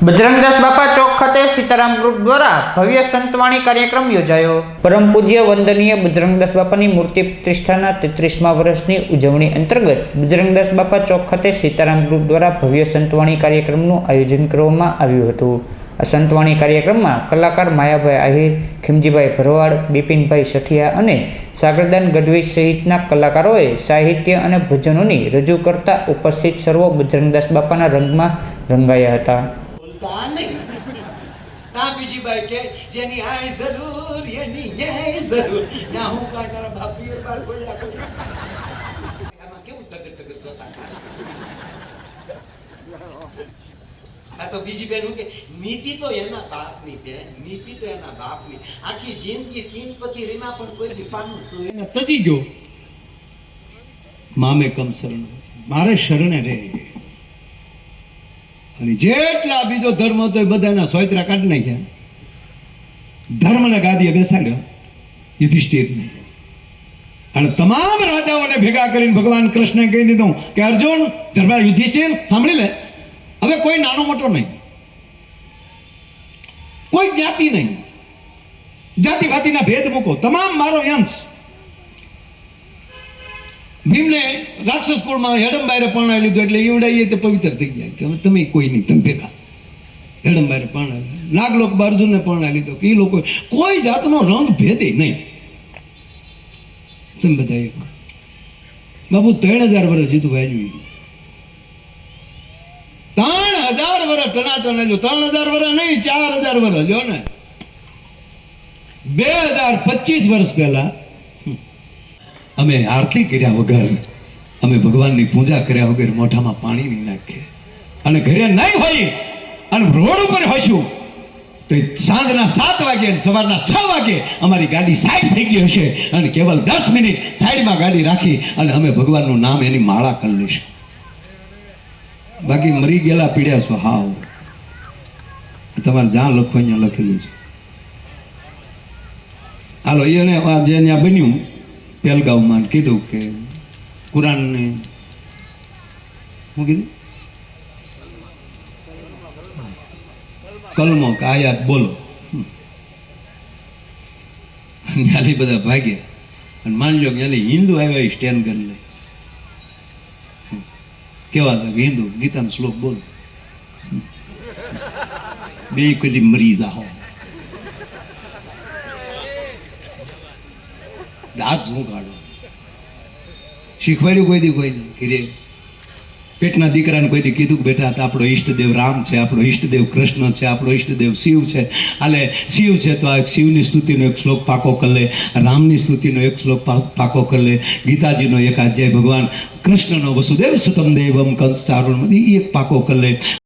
બજરંગદાસ બાપા ચોક ખાતે સીતારામ ગ્રુપ દ્વારા ભવ્ય સંતવાણી કાર્યક્રમ યોજાયો. પરમ પૂજ્ય વંદનીય બજરંગદાસ બાપાની મૂર્તિ પ્રતિષ્ઠાના તેત્રીસમા વર્ષની ઉજવણી અંતર્ગત બજરંગદાસ બાપા ચોક ખાતે સીતારામ ગ્રુપ દ્વારા ભવ્ય સંતવાણી કાર્યક્રમનું આયોજન કરવામાં આવ્યું હતું. આ સંતવાણી કાર્યક્રમમાં કલાકાર માયાભાઈ આહિર, ખીમજીભાઈ ભરવાડ, બિપિનભાઈ સઠિયા અને સાગરદાન ગઢવી સહિતના કલાકારોએ સાહિત્ય અને ભજનોની રજૂ કરતા ઉપસ્થિત સર્વો બજરંગદાસ બાપાના રંગમાં રંગાયા હતા. બોલતા નહીં તા કે, જેની આય જરૂર, એની એ જરૂર. ના, હું કાંઈ તારા બાપી બાર બોલ્યા કરું. આમાં કેવું તગર તગર જોતા આ તો બીજી બેન હું કે, નીતિ તો એના બાપની છે, નીતિ તો એના બાપની. આખી જિંદગી તીન પતિ રીના પણ કોઈ દીપાનું શું એને તજી ગયો. મામે કમ શરણ મારે શરણે રહે. અને જેટલા બીજો ધર્મ હતો એ બધાના સોયત્રા કાઢી નાખ્યા. ધર્મને ગાદીએ બેસાડ્યો. યુધિષ્ઠિરને અને તમામ રાજાઓને ભેગા કરીને ભગવાન કૃષ્ણે કહી દીધું કે, અર્જુન ધર્મા યુધિષ્ઠિર, સાંભળી લે. હવે કોઈ નાનો મોટો નહીં. કોઈ જ્ઞાતિ નહીં. જાતિ ભાતિના ભેદ મૂકો. તમામ મારો યંશ ભીમને રાક્ષસ કુળમાં હેડમબારે પરણાવી લીધું એટલે એવડાઈએ તે પવિત્ર થઈ ગયા. કે તમે કોઈ નહીં, તમે ભેગા. હેડમબારે પરણાવી. નાગલોક અર્જુનને પરણાવી લીધો. કે એ લોકો કોઈ જાતનો રંગ ભેદે નહીં. તમે બધા બાપુ ત્રણ હજાર વર્ષ જીતું વાજવી ત્રણ હજાર વર્ષ ટનાટન જો ત્રણ હજાર વર્ષ નહીં ચાર હજાર વર્ષ જો ને. બે હજાર પચીસ વર્ષ પહેલા અમે આરતી કર્યા વગર, અમે ભગવાનની પૂજા કર્યા વગર મોઢામાં પાણી નહીં નાખીએ. અને ઘરે નહીં હોય અને રોડ ઉપર હોઈશું, તો સાંજના સાત વાગે સવારના છ વાગે અમારી ગાડી સાઈડ થઈ ગઈ હશે અને કેવલ દસ મિનિટ સાઈડમાં ગાડી રાખી અને અમે ભગવાનનું નામ એની માળા કરી લઈશું. બાકી મરી ગયેલા પીડ્યા છો, હાવ. તમારે જ્યાં લખો, અહીંયા લખેલું છે. હાલો એને જે અહીંયા બન્યું પહેલગામમાં કીધું કે કુરાનને શું કીધું? કલમો કે આયાત બોલો. ત્યાંથી બધા ભાગ્યા અને માની લો કે હિન્દુ આવ્યા સ્ટેન્ડ કરી લે કેવા હતા હિન્દુ ગીતાનો શ્લોક બોલો. બે કદી મરી જાઓ. દાંત શું કાઢો શીખવાડ્યું કોઈ દી, કોઈ કીધે, પેટના દીકરાને કોઈ દી કીધું કે બેટા આપણો ઈષ્ટદેવ રામ છે, આપણો ઈષ્ટદેવ કૃષ્ણ છે, આપણો ઈષ્ટદેવ શિવ છે. આલે શિવ છે તો આ શિવની સ્તુતિનો એક શ્લોક પાકો કરી લે, રામની સ્તુતિનો એક શ્લોક પાકો કરી લે, ગીતાજીનો એક અધ્યાય ભગવાન કૃષ્ણનો વસુદેવ સુતમ દેવમ કંસ ચારુણ એ એક પાકો કરી લે.